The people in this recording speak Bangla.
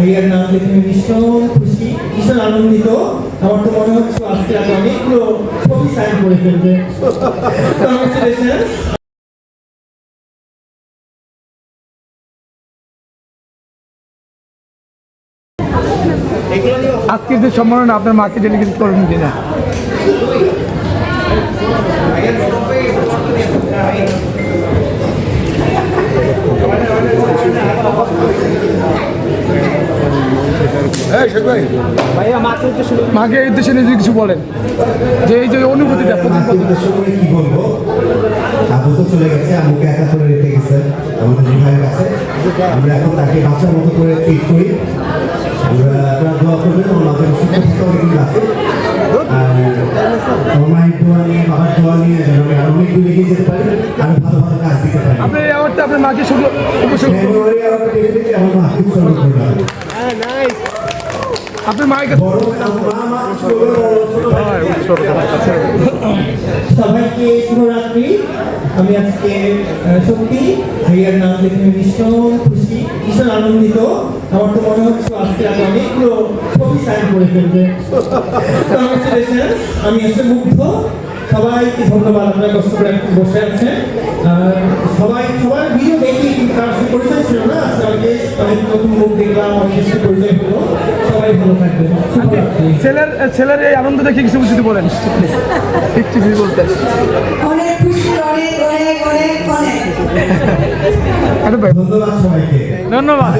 ভাইয়ার নাম দেখে আমি ভীষণ খুশি, ভীষণ আনন্দিত। আমার তো মনে হচ্ছে আজকে আগে অনেকগুলো ছবি সাইন করে ফেলবে. আজকের যে সম্মাননা আপনার মাকে ডেলিগেট করবেন কিনা? মাকে এই উদ্দেশ্যে নিজে কিছু বলেন। যে এই যে অনুভূতিটা কি বলব? আবু তো চলে গেছে আম্মুকে একা করে রেখে গেছে। আমাদের ভাইয়ের কাছে আমরা এখন তাকে বাচ্চার মতো করে ট্রিট করি। আমরা আপনারা দোয়া করবেন আমার মাঝে সুস্থ থাকতে অনেকদিন আছে। মায়ের দোয়া নিয়ে বাবার দোয়া নিয়ে যেন আমি আরও অনেক দূর এগিয়ে যেতে পারি আরও ভালো ভালো কাজ দিতে পারি। আপনার এই অ্যাওয়ার্ডটা আপনার মাকে শুধু উপসর্গ আমার আমার মা খুব স্মরণ করবে আপনার মায়ের বড় মা মা সবাইকে শুভরাত্রি। আমি আজকে সত্যি ভাইয়ার নাম দেখে ভীষণ খুশি ভীষণ আনন্দিত। আমার তো মনে হচ্ছে আজকে আগে অনেকগুলো ছবি সাইন করে ফেলবে। আমি আসলে মুগ্ধ। সবাইকে ধন্যবাদ আপনারা কষ্ট করে বসে আছেন। সবাই সবার ভিডিও দেখি সাথে পরিচয় ছিল না। আজকে অনেকে অনেক নতুন মুখ দেখলাম অনেকের সাথে পরিচয় হলো। ছেলের ছেলের এই আনন্দ দেখে কিছু কিছু বলেন। একটু কিছু বলতে। ধন্যবাদ ধন্যবাদ।